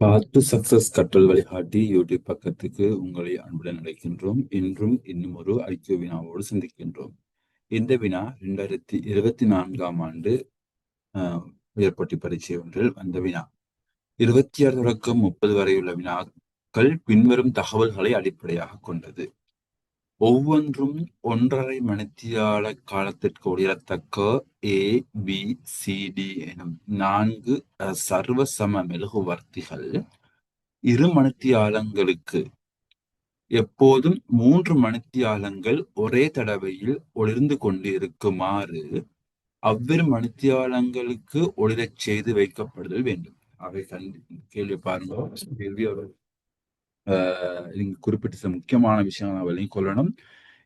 பார்த்து சக்சஸ் கற்றல் வழிகாட்டி யூடியூப் பக்கத்துக்கு உங்களை அன்புடன் அழைக்கின்றோம். இன்றும் இன்னும் ஒரு ஐக்கிய வினாவோடு சந்திக்கின்றோம். இந்த வினா இரண்டாயிரத்தி இருபத்தி நான்காம் ஆண்டு உயர்பட்டி பரீட்சை ஒன்றில் வந்த வினா. இருபத்தி ஆறு தொடக்கம் முப்பது வரையுள்ள வினாக்கள் பின்வரும் தகவல்களை அடிப்படையாக கொண்டது. ஒவ்வொன்றும் ஒன்றரை மணித்தியால காலத்திற்கு உயரத்தக்க ஏ பி சி டி எனும் நான்கு சர்வசம மெழுகுவர்த்திகள் இரு மணித்தியாலங்களுக்கு. எப்போதும் மூன்று மணித்தியாலங்கள் ஒரே தடவையில் ஒளிர்ந்து கொண்டிருக்குமாறு அவ்விரு மணித்தியாலங்களுக்கு ஒளிரச் செய்து வைக்கப்படுதல் வேண்டும். அவை கல்வி கேள்வி பாருங்க. கேள்வி நீங்க குறிப்பிட்ட சில முக்கியமான விஷயங்களை விலையும் கொள்ளணும்.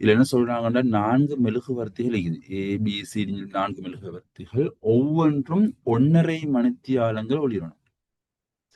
இதுல என்ன சொல்றாங்கன்னா நான்கு மெழுகுவர்த்திகள் இருக்குது. ஏபிசி e, நான்கு மெழுகுவர்த்திகள் ஒவ்வொன்றும் ஒன்னரை மணித்தியாலங்கள் ஒளிரணும்.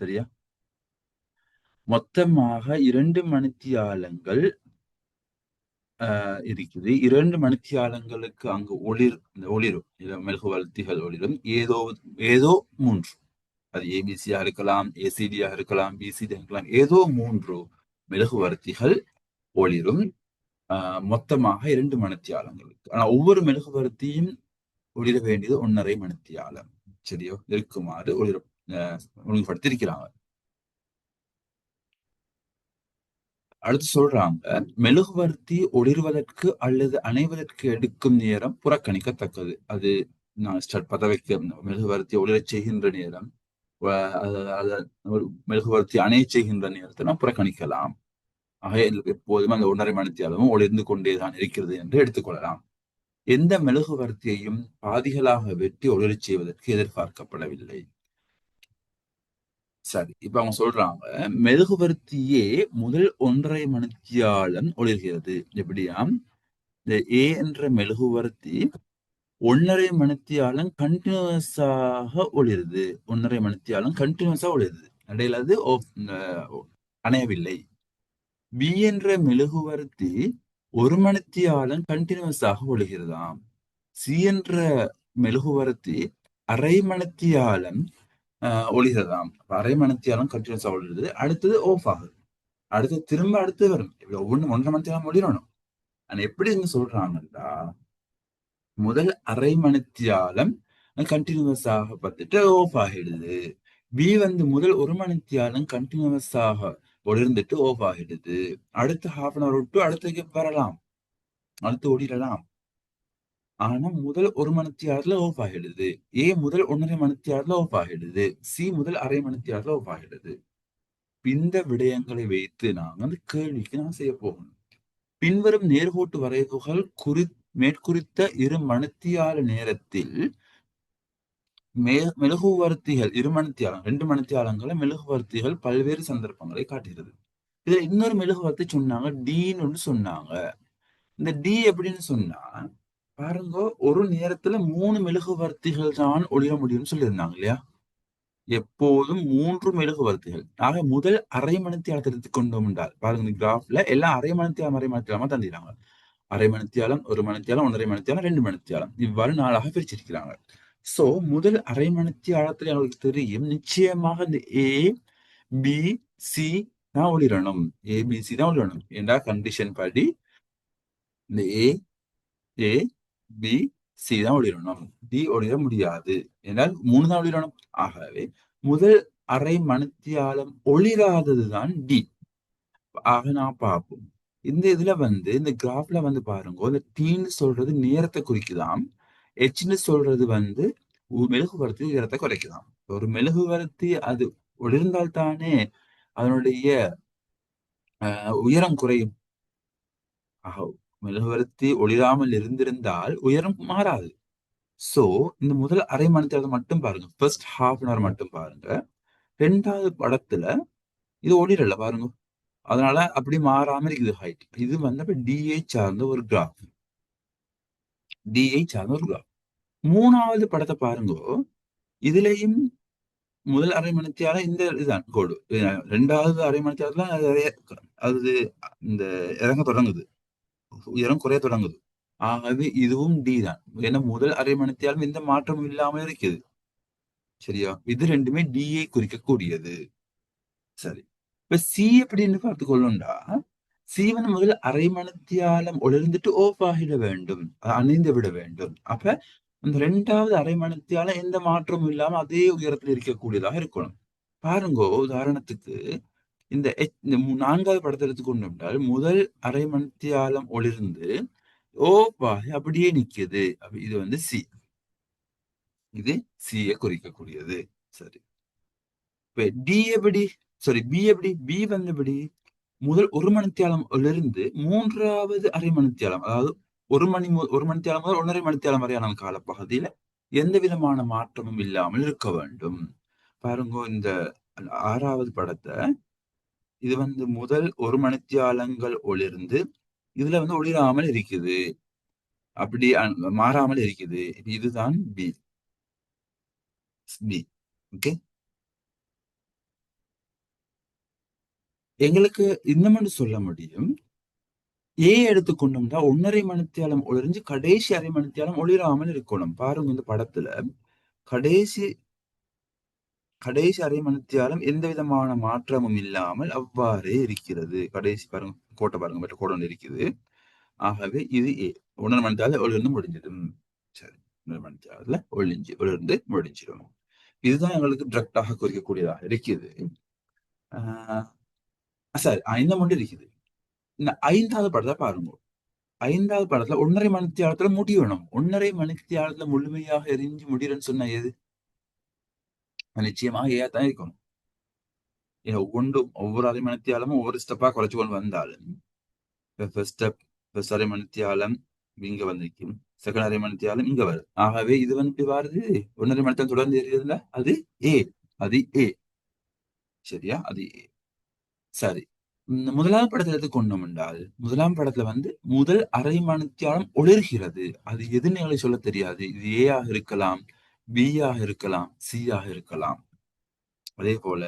சரியா? மொத்தமாக இரண்டு மணித்தியாலங்கள் இருக்குது. இரண்டு மணித்தியாலங்களுக்கு அங்கு ஒளிர் ஒளிரும். மெழுகுவர்த்திகள் ஒளிரும். ஏதோ ஏதோ மூன்று. அது ஏபிசியா இருக்கலாம் ஏசிடியா இருக்கலாம் பிசிடியா இருக்கலாம் ஏதோ மூன்று மெழுகுவர்த்திகள் ஒளிரும். மொத்தமாக இரண்டு மணித்தியாலங்களுக்கு. ஆனா ஒவ்வொரு மெழுகுவர்த்தியும் ஒளிர வேண்டியது ஒன்னரை மணித்தியாலம். சரியோ? இருக்குமாறு ஒளிர ஒழுங்குபடுத்தியிருக்கிறாங்க. அடுத்து சொல்றாங்க மெழுகுவர்த்தி ஒளிர்வதற்கு அல்லது அணைவதற்கு எடுக்கும் நேரம் புறக்கணிக்கத்தக்கது. அது நான் ஸ்டார்ட் பத வைக்க மெழுகுவர்த்தி ஒளிரச் செய்கின்ற நேரம். மெழுகுவர்த்தி அணைய செய்கின்ற நேரத்தை நாம் புறக்கணிக்கலாம். ஆக எப்போதும் அந்த ஒன்றரை மணித்தியாலும் ஒளிர்ந்து கொண்டேதான் இருக்கிறது என்று எடுத்துக்கொள்ளலாம் எந்த மெழுகுவர்த்தியையும் பாதிகளாக வெட்டி ஒளிரச் செய்வதற்கு எதிர்பார்க்கப்படவில்லை. சரி இப்ப அவங்க சொல்றாங்க மெழுகுவர்த்தியே முதல் ஒன்றரை மணித்தியாலம் ஒளிர்கிறது. எப்படியாம்? இந்த ஏ என்ற மெழுகுவர்த்தி ஒன்னரை மணித்தியாலம் கண்டினியூஸாக ஒளிருது. ஒன்னரை மணித்தியாலம் கண்டினியூஸா ஒளிருது. இடையில அது அணையவில்லை. பி என்ற மெழுகுவர்த்தி ஒரு மணித்தியாலம் கண்டினியூஸாக ஒழுகிறதாம் சி என்ற மெழுகுவர்த்தி அரை மணித்தியாலம் ஒளிகிறதாம். அரை மணித்தியாலம் கண்டினியூஸா ஒளிருது. அடுத்தது ஆஃப் ஆகுது. அடுத்து திரும்ப அடுத்து வரும். ஒவ்வொன்று ஒன்றரை மணித்தியாலம் ஒளிரணும். ஆனா எப்படி இங்க சொல்றாங்கன்னா முதல் அரை மணித்தியாலம் கண்டினியூவஸாக பார்த்துட்டு ஓஃப் ஆகிடுது. பி வந்து முதல் ஒரு மணித்தியாலம் கண்டினியூவஸாக ஒளிர்ந்துட்டு ஓஃப் ஆகிடுது. அடுத்த ஹாஃப் அன் அவர் விட்டு அடுத்த வரலாம். அடுத்து ஓடிடலாம். ஆனா முதல் ஒரு மணித்தியாரத்துல ஓஃப் ஆகிடுது. ஏ முதல் ஒன்றரை மணித்தியாரத்துல ஓஃப் ஆகிடுது. சி முதல் அரை மணித்தியாரத்துல ஓஃப் ஆகிடுது. இந்த விடயங்களை வைத்து நாங்க அந்த கேள்விக்கு நான் செய்ய போகணும். பின்வரும் நேர்கோட்டு வரைவுகள் குறி மேற்குறித்த இரு மணித்தியால நேரத்தில் மே மெழுகுவர்த்திகள் இரு மணித்தியாலம் ரெண்டு மணித்தியாலங்கள மெழுகுவர்த்திகள் பல்வேறு சந்தர்ப்பங்களை காட்டுகிறது. இதுல இன்னொரு மெழுகுவர்த்தி சொன்னாங்க டீன்னு ஒன்று சொன்னாங்க. இந்த டி எப்படின்னு சொன்னா பாருங்க ஒரு நேரத்துல மூணு மெழுகுவர்த்திகள் தான் ஒளிர முடியும்னு சொல்லியிருந்தாங்க இல்லையா? எப்போதும் மூன்று மெழுகுவர்த்திகள். ஆக முதல் அரை மணித்தியாலத்தை எடுத்துக்கொண்டோம் என்றால் பாருங்க கிராஃப்ல எல்லாம் அரை மணித்தியாலம் அரை மணித்தியாலமா தந்திடுறாங்க அரை மணித்தியாலம் ஒரு மணித்தியாலம் ஒன்றரை மணித்தியாலம் ரெண்டு மணித்தியாலம். இவ்வாறு நாளாக பிரிச்சிருக்கிறாங்க சோ முதல் அரை மணித்தியாலத்துல அவங்களுக்கு தெரியும் நிச்சயமாக இந்த ஏ பி சி தான் ஒளிரணும். ஏபிசி தான் ஒளிரணும். ஏண்டா கண்டிஷன் படி? இந்த ஏ ஏ பி சி தான் ஒளிரணும். டி ஒளிர முடியாது. என்றால் மூணு தான் ஒளிரணும். ஆகவே முதல் அரை மணித்தியாலம் ஒளிராததுதான் டி ஆக நான் பார்ப்போம். இந்த இதுல வந்து இந்த கிராஃப்ல வந்து பாருங்க இந்த டீன்னு சொல்றது நேரத்தை குறிக்குதாம். எச்னு சொல்றது வந்து மெழுகுவர்த்தி உயரத்தை குறைக்குதாம். ஒரு மெழுகுவர்த்தி அது ஒளிர்ந்தால் தானே அதனுடைய உயரம் குறையும். ஆக மெழுகுவர்த்தி ஒளிராமல் இருந்திருந்தால் உயரம் மாறாது. சோ இந்த முதல் அரை மணி நேரத்தை மட்டும் பாருங்க. ஃபர்ஸ்ட் ஹாஃப் அன் ஹவர் மட்டும் பாருங்க. ரெண்டாவது படத்துல இது ஒளிரல பாருங்க. அதனால அப்படி மாறாம இருக்குது ஹைட் இது வந்து டிஐ சார்ந்த ஒரு கிராஃப் டிஐ சார்ந்த ஒரு கிராஃப் மூணாவது படத்தை பாருங்க. இதுலயும் முதல் அரை மணித்தியால இந்த இதுதான் கோடு ரெண்டாவது அரை நிறைய அது இந்த இறங்க தொடங்குது. உயரம் குறைய தொடங்குது. ஆகவே இதுவும் டி தான். ஏன்னா முதல் அரை மணித்தியாலும் எந்த மாற்றமும் இல்லாம இருக்குது. சரியா? இது ரெண்டுமே டிஐ குறிக்கக்கூடியது. சரி. இப்ப சி எப்படின்னு பார்த்து கொள்ளுண்டா சி வந்து அரை மணித்தியாலம் ஒளிர்ந்துட்டு ஓஃப் ஆகிட வேண்டும் அணிந்து விட வேண்டும். அப்ப அந்த ரெண்டாவது அரை மணித்தியாலம் எந்த மாற்றமும் இல்லாம அதே உயரத்தில் இருக்கக்கூடியதாக இருக்கணும். பாருங்கோ உதாரணத்துக்கு இந்த நான்காவது படத்தை எடுத்துக்கொண்டு முதல் அரை மணித்தியாலம் ஒளிர்ந்து ஓப்பாக அப்படியே நிக்குது. இது வந்து சி இது சியை குறிக்கக்கூடியது. சரி. இப்ப டி எப்படி? சாரி பி எப்படி? பி வந்து எப்படி முதல் ஒரு மணித்தியாலம்லிருந்து மூன்றாவது அரை மணித்தியாலம் அதாவது ஒரு மணி ஒரு மணித்தியாலம் முதல் ஒன்றரை மணித்தியாலம் வரையான காலப்பகுதியில எந்த விதமான மாற்றமும் இல்லாமல் இருக்க வேண்டும். பாருங்க இந்த ஆறாவது படத்தை இது வந்து முதல் ஒரு மணித்தியாலங்கள் ஒளிர்ந்து இதுல வந்து ஒளிராமல் இருக்குது. அப்படி மாறாமல் இருக்குது. இதுதான் பி பி ஓகே எங்களுக்கு இன்னமும் சொல்ல முடியும். ஏ எடுத்துக்கொண்டோம்னா ஒன்னரை மணித்தியாலம் ஒளிஞ்சு கடைசி அரை மணித்தியாலம் ஒளிராமல் இருக்கணும். பாருங்க இந்த படத்துல. கடைசி கடைசி அரை மணித்தியாலம் எந்த விதமான மாற்றமும் இல்லாமல் அவ்வாறே இருக்கிறது. கடைசி பாருங்க கோட்டை பாருங்க மற்ற கோடம் இருக்குது. ஆகவே இது ஏ ஒன்றரை மணித்தியால ஒளிர்ந்து முடிஞ்சிடும். சரி ஒன்றரை மணித்தியாலத்துல ஒளிஞ்சு ஒளிர்ந்து முடிஞ்சிடும். இதுதான் எங்களுக்கு டிரெக்டாக குறிக்கக்கூடியதாக இருக்குது. ஆஹ் சரி. ஐந்தம் மட்டும் இருக்குது இந்த ஐந்தாவது படத்தை பாருங்க. ஐந்தாவது படத்துல ஒன்னரை முடி வேணும். ஒன்னரை மணித்தியாலத்துல முழுமையாக எரிஞ்சு முடியறன்னு சொன்ன எது நிச்சயமாக ஏத்தான் இருக்கணும். ஒவ்வொன்றும் ஒவ்வொரு அரை மணித்தியாலமும் ஒவ்வொரு ஸ்டெப்பா குறைச்சு கொண்டு வந்தாலும் ஃபர்ஸ்ட் ஸ்டெப் ஃபர்ஸ்ட் அரை மணித்தியாலம் இங்க வந்திருக்கும் செகண்ட் அரை மணித்தியாலம் இங்க வருது ஆகவே இது வந்து இப்படி வருது. ஒன்னரை மணித்தியாலம் தொடர்ந்து எரியுதுல அது ஏ. அது ஏ. சரியா? அது ஏ. சரி. முதலாம் படத்துல எடுத்துக்கொண்டோம் என்றால் முதலாம் படத்துல வந்து முதல் அரை மணித்தியாலம் ஒளிர்கிறது. அது எது நிலை சொல்ல தெரியாது. இது ஏயாக இருக்கலாம் பியாக இருக்கலாம் சியாக இருக்கலாம். அதே போல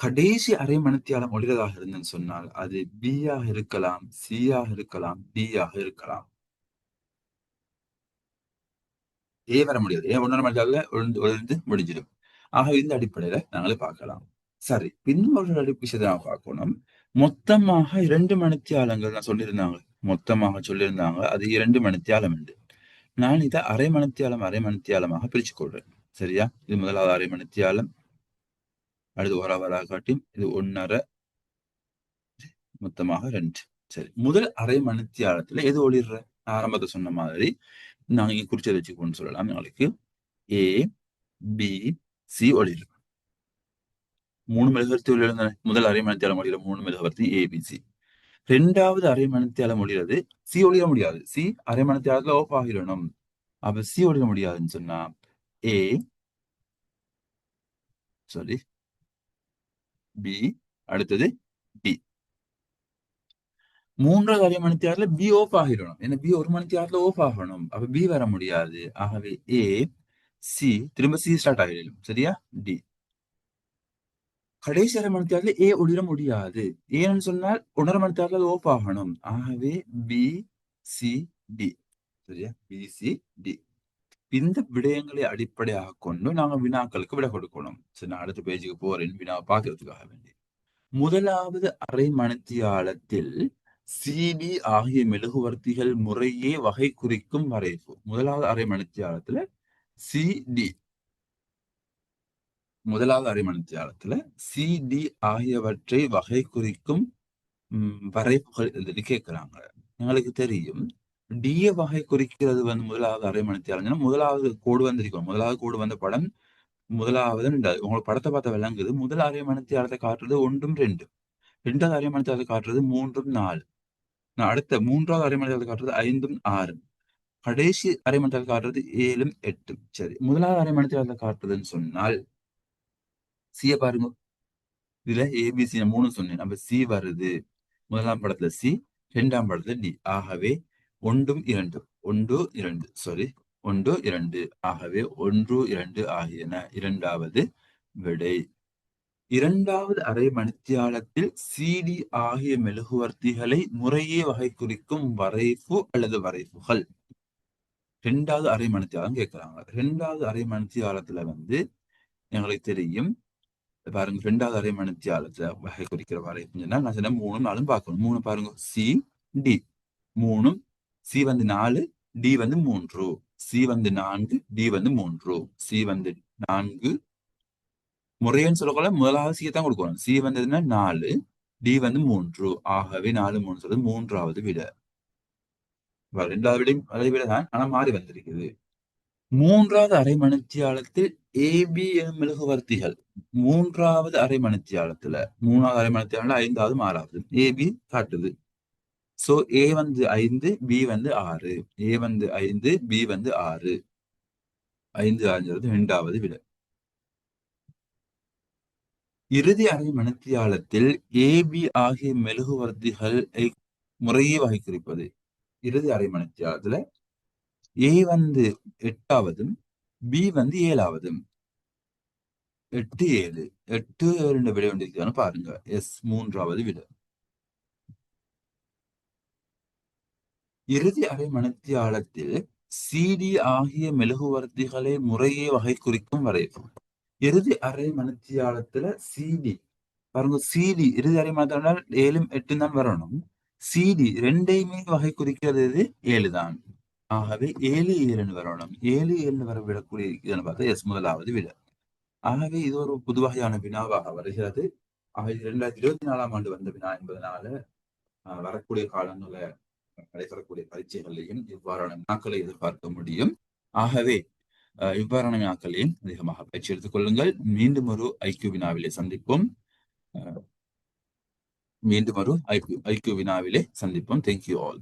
கடைசி அரை மணித்தியாலம் ஒளிரதாக இருந்தேன்னு சொன்னால் அது பி இருக்கலாம் சியாக இருக்கலாம் டியாக இருக்கலாம். ஏ வர முடியாது. ஏன் ஒன்றரை மணி ஒளிர்ந்து முடிஞ்சிடும். ஆக இந்த அடிப்படையில நாங்களே பார்க்கலாம். சரி பின்னொரு விஷயத்தை நான் பார்க்கணும். மொத்தமாக இரண்டு மணித்தியாலங்கள் நான் சொல்லியிருந்தாங்க. மொத்தமாக சொல்லியிருந்தாங்க. அது இரண்டு மணித்தியாலம் உண்டு நான் இதை அரை மணித்தியாலம் அரை மணித்தியாலமாக பிரிச்சு கொள்றேன் சரியா? இது முதலாவது அரை மணித்தியாலம். அடுத்து ஓராவராக காட்டி இது ஒன்னரை. மொத்தமாக ரெண்டு. சரி முதல் அரை மணித்தியாலத்துல எது ஒளிர்ற? ஆரம்பத்தை சொன்ன மாதிரி நாங்க இங்க குறிச்சதை வச்சுக்கோன்னு சொல்லலாம். எங்களுக்கு ஏ பி சி ஒளிர் மூணு மெழுகவர்த்தி ஒளிர்ந்த முதல் அரை மணித்தியாலம் ஒளிர மூணு மெழுகுவர்த்தி ஏபிசி ரெண்டாவது அரை மணித்தியாலம் ஒளிறது சி ஒழிய முடியாது சி அரை மணித்தியாலத்துல ஓஃப் ஆகிடணும் அப்ப சி ஒழிய முடியாதுன்னு சொன்னா ஏ சாரி பி அடுத்தது டி மூன்றாவது அரை மணித்தியாரத்துல பி ஓஃப் ஆகிடணும் ஏன்னா பி ஒரு மணித்தியாரத்துல ஓஃப் ஆகணும் அப்ப பி வர முடியாது ஆகவே ஏ சி திரும்ப சி ஸ்டார்ட் ஆகிடும் சரியா டி கடைசி அரை மணித்தியாரத்துல ஏ ஒளிர முடியாது. ஏன்னு சொன்னால் ஒன்றரை மணித்தியாரத்துல ஓஃப் ஆகணும். ஆகவே பி சி டி சரியா? பி சி டி இந்த விடயங்களை அடிப்படையாக கொண்டு நாங்க வினாக்களுக்கு விட கொடுக்கணும். சரி நான் அடுத்த பேஜுக்கு போறேன். வினாவை பார்க்கறதுக்காக வேண்டி. முதலாவது அரை மணித்தியாலத்தில் சிடி ஆகிய மெழுகுவர்த்திகள் முறையே வகை குறிக்கும் வரைவு முதலாவது அரை மணித்தியாலத்துல சிடி முதலாவது அரை மணித்தியாலத்துல சிடி ஆகியவற்றை வகை குறிக்கும் வரைப்புகள் என்று கேட்கிறாங்க. எங்களுக்கு தெரியும். டிய வகை குறிக்கிறது வந்து முதலாவது அரியமணத்தியாலம் முதலாவது கோடு வந்திருக்கும். முதலாவது கோடு வந்த படம் முதலாவது உங்களுக்கு படத்தை பார்த்த விளங்குது முதல் அரை காட்டுறது ஒன்றும் ரெண்டும் ரெண்டாவது அரை காட்டுறது மூன்றும் நாலு. நான் அடுத்த மூன்றாவது அரை மணித்தியாலத்தை காட்டுறது ஐந்தும் ஆறும் கடைசி அரை காட்டுறது ஏழும் எட்டும். சரி. முதலாவது அரை மணித்தியாலத்தை காட்டுறதுன்னு சொன்னால் சிய பாருங்க. இதுல ஏபிசி மூணு சொன்னேன். நம்ம சி வருது. முதலாம் படத்துல சி இரண்டாம் படத்துல டி ஆகவே ஒன்றும் இரண்டு. ஒன்று இரண்டு. சாரி ஒன்று இரண்டு. ஆகவே ஒன்று இரண்டு ஆகியன. இரண்டாவது விடை. இரண்டாவது அரை மணித்தியாலத்தில் சிடி ஆகிய மெழுகுவர்த்திகளை முறையே வகை குறிக்கும் வரைப்பு அல்லது வரைப்புகள் ரெண்டாவது அரை மணித்தியாலம் கேட்கிறாங்க. ரெண்டாவது அரை மணித்தியாலத்துல வந்து எங்களுக்கு தெரியும் பாருங்க ரெண்டாவது அரை வகை குறிக்கிற வரை நான் சொன்ன மூணு நாளும் பார்க்கணும். மூணு பாருங்க சி டி மூணும் சி வந்து நாலு டி வந்து மூன்று. சி வந்து நான்கு டி வந்து மூன்று. சி வந்து நான்கு. முறையன்னு சொல்லக்கூட முதலாவது சியை தான் கொடுக்கணும். சி வந்ததுன்னா நாலு டி வந்து மூன்று. ஆகவே நாலு மூணு சொல்றது மூன்றாவது விட. ரெண்டாவது விடையும் அதே விட தான் ஆனா மாறி வந்திருக்குது. மூன்றாவது அரை மணித்தியாலத்தில் ஏபி மெழுகுவர்த்திகள். மூன்றாவது அரை மணித்தியாலத்துல மூணாவது அரை மணித்தியாலம் ஐந்தாவது ஆறாவது ஏபி காட்டுது. சோ ஏ வந்து ஐந்து பி வந்து ஆறு. ஏ வந்து ஐந்து பி வந்து ஆறு. ஐந்து ஆறுங்கிறது இரண்டாவது விட. இறுதி அரை மணித்தியாலத்தில் ஏபி ஆகிய மெழுகுவர்த்திகளை முறையே வகை குறிப்பது இறுதி அரை மணித்தியாலத்துல ஏ வந்து எட்டாவதும் பி வந்து ஏழாவதும். எட்டு ஏழு. எட்டு ரெண்டு விட வேண்டியிருக்கான்னு பாருங்க. எஸ் மூன்றாவது விட. இறுதி அரை ஆழத்தில் சிடி ஆகிய மெழுகுவர்த்திகளை முறையே வகை குறிக்கும் வரை. இறுதி அரை மணித்தியாலத்துல சிடி பாருங்க சிடி இறுதி அரை மணித்தியாலம் ஏழும் எட்டும் தான் வரணும். சிடி ரெண்டையுமே வகை குறிக்கிறது ஏழு தான் ஆகவே ஏழு ஏழுன்னு வரணும் ஏழு ஏழுன்னு வர விடக்கூடிய இதுன்னு பார்த்தா எஸ் முதலாவது விட. ஆகவே இது ஒரு புது வகையான வினாவாக வருகிறது. ஆகவே இரண்டாயிரத்தி இருபத்தி நாலாம் ஆண்டு வந்த வினா என்பதனால வரக்கூடிய காலங்களில் நடைபெறக்கூடிய பரீட்சைகளையும் இவ்வாறான வினாக்களை எதிர்பார்க்க முடியும். ஆகவே இவ்வாறான வினாக்களையும் அதிகமாக பயிற்சி எடுத்துக் கொள்ளுங்கள். மீண்டும் ஒரு ஐக்கிய வினாவிலே சந்திப்போம். ஆஹ், மீண்டும் ஒரு ஐக்கிய வினாவிலே சந்திப்போம். Thank you all